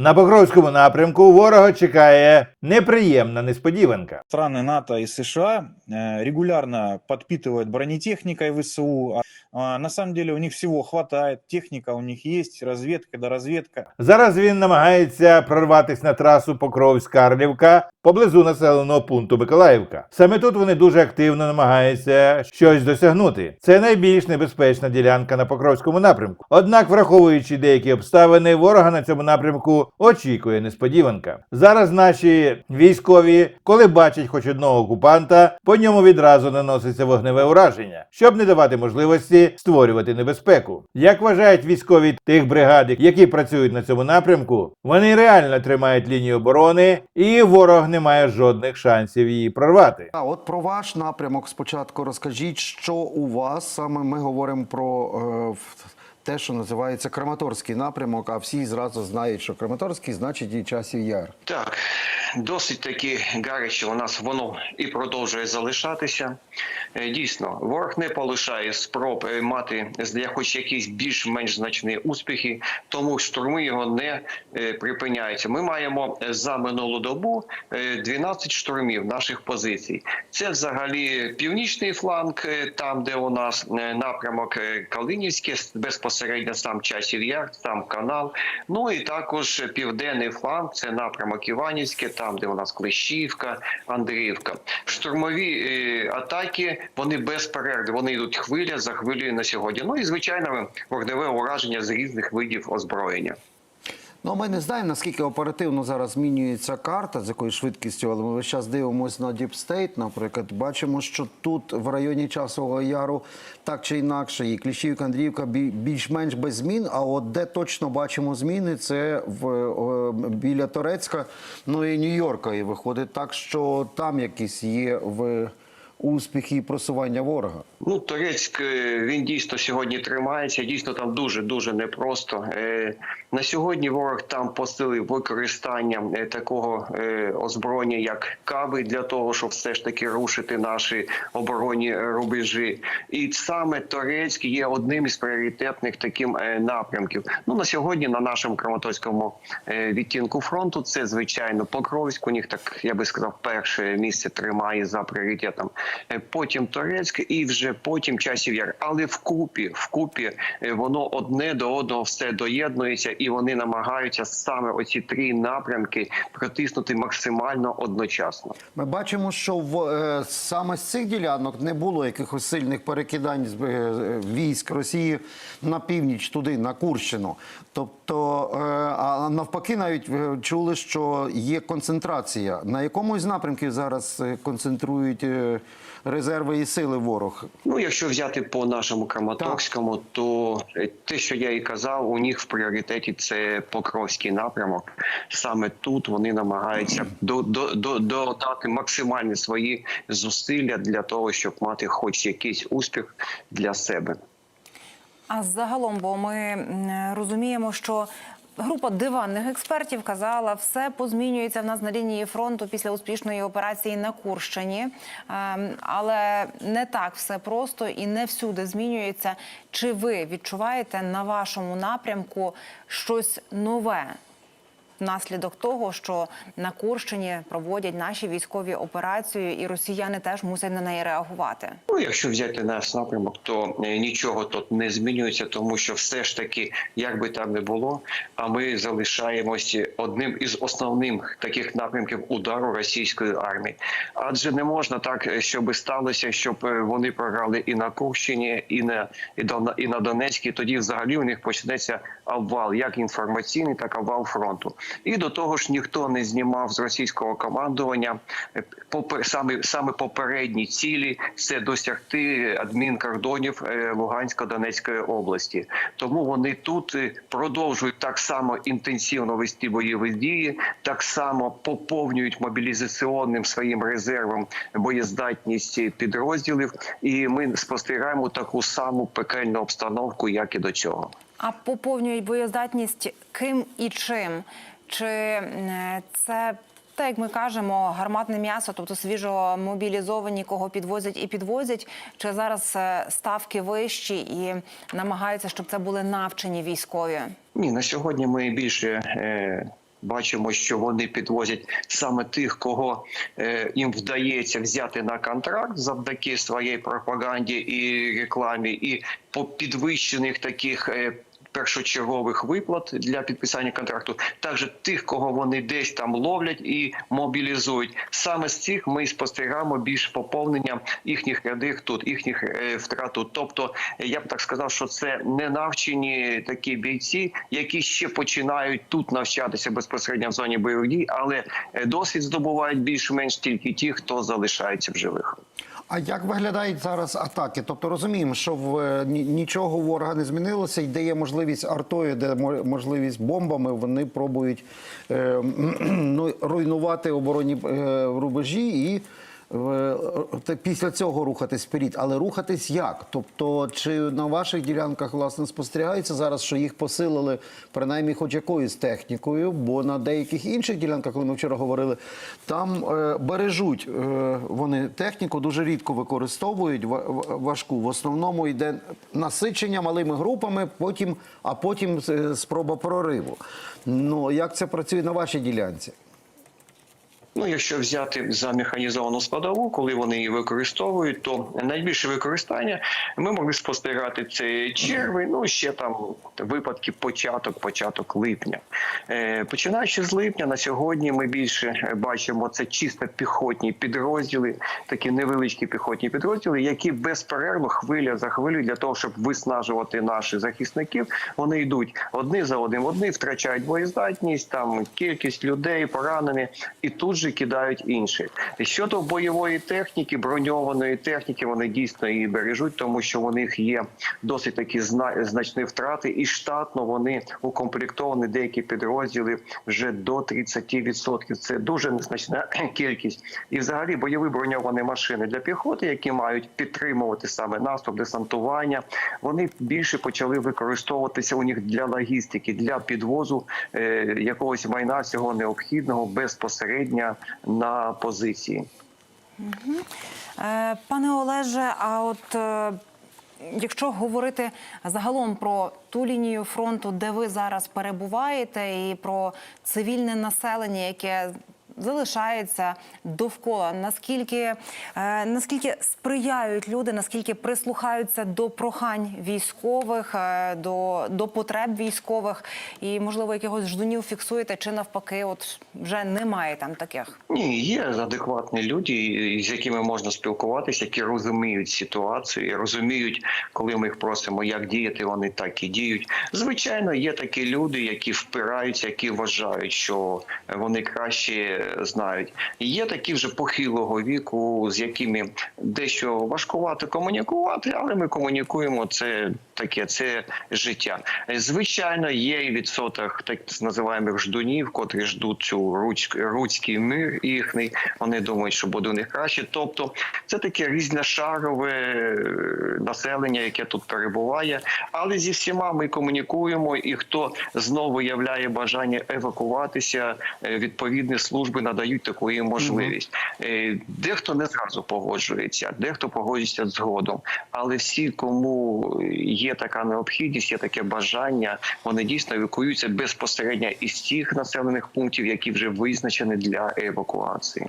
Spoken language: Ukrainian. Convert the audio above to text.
На Покровському напрямку ворога чекає неприємна несподіванка. Страны НАТО и США э, регулярно подпитывают бронетехникой ВСУ. А, а, На самом деле у них всего хватает, техника у них есть, разведка да разведка. Зараз він намагається прорватися на трасу Покровськ-Карлівка поблизу населеного пункту Миколаївка. Саме тут вони дуже активно намагаються щось досягнути. Це найбільш небезпечна ділянка на Покровському напрямку. Однак, враховуючи деякі обставини, ворога на цьому напрямку очікує несподіванка. Зараз наші військові, коли бачать хоч одного окупанта, по ньому відразу наноситься вогневе ураження, щоб не давати можливості створювати небезпеку. Як вважають військові тих бригад, які працюють на цьому напрямку, вони реально тримають лінію оборони, і ворог не має жодних шансів її прорвати. А от про ваш напрямок спочатку розкажіть, що у вас саме ми говоримо про е, те, що називається Краматорський напрямок, а всі зразу знають, що Краматорський значить і часів яр. Так, досить таки гаряче у нас воно і продовжує залишатися. Е, Дійсно, ворог не полишає спроб е, мати хоч якісь більш-менш значні успіхи, тому штурми його не е, припиняються. Ми маємо за минулу добу е, 12 штурмів наших позицій. Це взагалі північний фланг, там де у нас напрямок Калинівське, безпосередньо сам часів яр, сам канал. Ну і також південний фланг, це напрямок Іванівське, там де у нас Клещівка, Андріївка. Штурмові е, атаки вони без перерви, вони йдуть хвиля за хвилею на сьогодні. Ну і звичайно, вогневе ураження з різних видів озброєння. Ну, ми не знаємо, наскільки оперативно зараз змінюється карта, з якою швидкістю, але ми весь дивимося на State, наприклад. Бачимо, що тут в районі Часового Яру так чи інакше, і Кліщівка, Андріївка бі- більш-менш без змін. А от де точно бачимо зміни, це в біля Торецька, ну і Нью-Йорка. І виходить так, що там якісь є в успіхи і просування ворога. Ну, Турецьк е, він дійсно сьогодні тримається. Дійсно, там дуже дуже непросто. Е, На сьогодні ворог там посилив використання е, такого озброєння, як каби, для того, щоб все ж таки рушити наші оборонні рубежі. І саме Турецьк є одним із пріоритетних таким е, напрямків. Ну на сьогодні на нашому Краматорському відтінку фронту це звичайно Покровськ. У них так я би сказав, перше місце тримає за пріоритетом. Е, Потім Турецьк і вже потім часів яр. Але вкупі, вкупі е, воно одне до одного все доєднується, і вони намагаються саме оці три напрямки протиснути максимально одночасно. Ми бачимо, що в е, саме з цих ділянок не було якихось сильних перекидань з військ Росії на північ туди, на Курщину. Тобто, а навпаки, навіть чули, що є концентрація. На якомусь напрямку зараз концентрують резерви і сили ворог. Ну, якщо взяти по нашому Краматорському, то е, те, що я і казав, у них в пріоритеті це Покровський напрямок. Саме тут вони намагаються до, до, до, додати максимальні свої зусилля для того, щоб мати хоч якийсь успіх для себе. А загалом, бо ми розуміємо, що група диванних експертів казала, все позмінюється в нас на лінії фронту після успішної операції на Курщині. Ем, Але не так все просто і не всюди змінюється. Чи ви відчуваєте на вашому напрямку щось нове? Внаслідок того, що на Курщині проводять наші військові операцію, і росіяни теж мусять на неї реагувати. Ну, якщо взяти наш напрямок, то е, нічого тут не змінюється, тому що все ж таки, як би там не було, а ми залишаємося одним із основних таких напрямків удару російської армії. Адже не можна так, е, щоб сталося, щоб е, вони програли і на Курщині, і на і на Донецькій. Тоді взагалі у них почнеться обвал, як інформаційний, так і обвал фронту. І до того ж ніхто не знімав з російського командування е, саме саме попередні цілі це досягти адмінкордонів е, Лугансько-Донецької області. Тому вони тут е, продовжують так само інтенсивно вести бойові дії, так само поповнюють мобілізаційним своїм резервом боєздатність підрозділів. І ми спостерігаємо таку саму пекельну обстановку, як і до цього. А поповнюють боєздатність ким і чим? Чи е, це так, як ми кажемо, гарматне м'ясо, тобто свіжо мобілізовані, кого підвозять і підвозять? Чи зараз е, ставки вищі і намагаються, щоб це були навчені військові? Ні, на сьогодні ми більше е, бачимо, що вони підвозять саме тих, кого е, їм вдається взяти на контракт завдяки своїй пропаганді і рекламі, і по підвищених таких. е, Першочергових виплат для підписання контракту, також тих, кого вони десь там ловлять і мобілізують. Саме з цих ми спостерігаємо більш поповнення їхніх рядів тут, їхніх е, втрат тут. Тобто, е, я б так сказав, що це не навчені такі бійці, які ще починають тут навчатися безпосередньо в зоні бойових дій, але е, досвід здобувають більш-менш тільки ті, хто залишається в живих. А як виглядають зараз атаки? Тобто розуміємо, що в е, нічого ворога не змінилося, йде де є можливість артою, де можливість бомбами, вони пробують е, ну, руйнувати оборонні е, рубежі і. Після цього рухатись вперед, але рухатись як? Тобто, чи на ваших ділянках власне спостерігається зараз, що їх посилили принаймні хоч якоюсь технікою? Бо на деяких інших ділянках, коли ми вчора говорили, там е, бережуть е, вони техніку, дуже рідко використовують ва- ва- важку. В основному йде насичення малими групами, потім, а потім е, спроба прориву. Ну як це працює на вашій ділянці? Ну, якщо взяти за механізовану складову, коли вони її використовують, то найбільше використання ми могли спостерігати це червень, ну ще там випадки початок, початок липня. Е, починаючи з липня, на сьогодні ми більше е, бачимо це чисто піхотні підрозділи, такі невеличкі піхотні підрозділи, які безперервно хвиля за хвилею для того, щоб виснажувати наших захисників, вони йдуть одні за одним, одні втрачають боєздатність, там кількість людей поранені, і тут же кидають інших. Щодо бойової техніки, броньованої техніки, вони дійсно її бережуть, тому що у них є досить такі значні втрати, і штатно вони укомплектовані деякі підрозділи вже до 30%. Це дуже незначна кількість. І взагалі бойові броньовані машини для піхоти, які мають підтримувати саме наступ, десантування, вони більше почали використовуватися у них для логістики, для підвозу е, якогось майна всього необхідного безпосередньо на позиції. Е, Пане Олеже, а от е, якщо говорити загалом про ту лінію фронту, де ви зараз перебуваєте, і про цивільне населення, яке залишається довкола, наскільки, е, наскільки сприяють люди, наскільки прислухаються до прохань військових, е, до, до потреб військових, і можливо якихось ждунів фіксуєте, чи навпаки, от вже немає там таких. Ні, є адекватні люди, з якими можна спілкуватися, які розуміють ситуацію, розуміють, коли ми їх просимо, як діяти, вони так і діють. Звичайно, є такі люди, які впираються, які вважають, що вони краще знають. Є такі вже похилого віку, з якими дещо важкувато комунікувати, але ми комунікуємо. Це таке, це життя. Звичайно, є і відсоток так називаємо ждунів, котрі ждуть цю руч- руцький мир їхній. Вони думають, що буде у них краще. Тобто, це таке різношарове е, населення, яке тут перебуває. Але зі всіма ми комунікуємо, і хто знову виявляє бажання евакуватися, е, відповідні служби надають таку можливість. Е, Дехто не зразу погоджується, дехто погоджується згодом. Але всі, кому є така необхідність, є таке бажання, вони дійсно евакуюються безпосередньо із тих населених пунктів, які вже визначені для евакуації.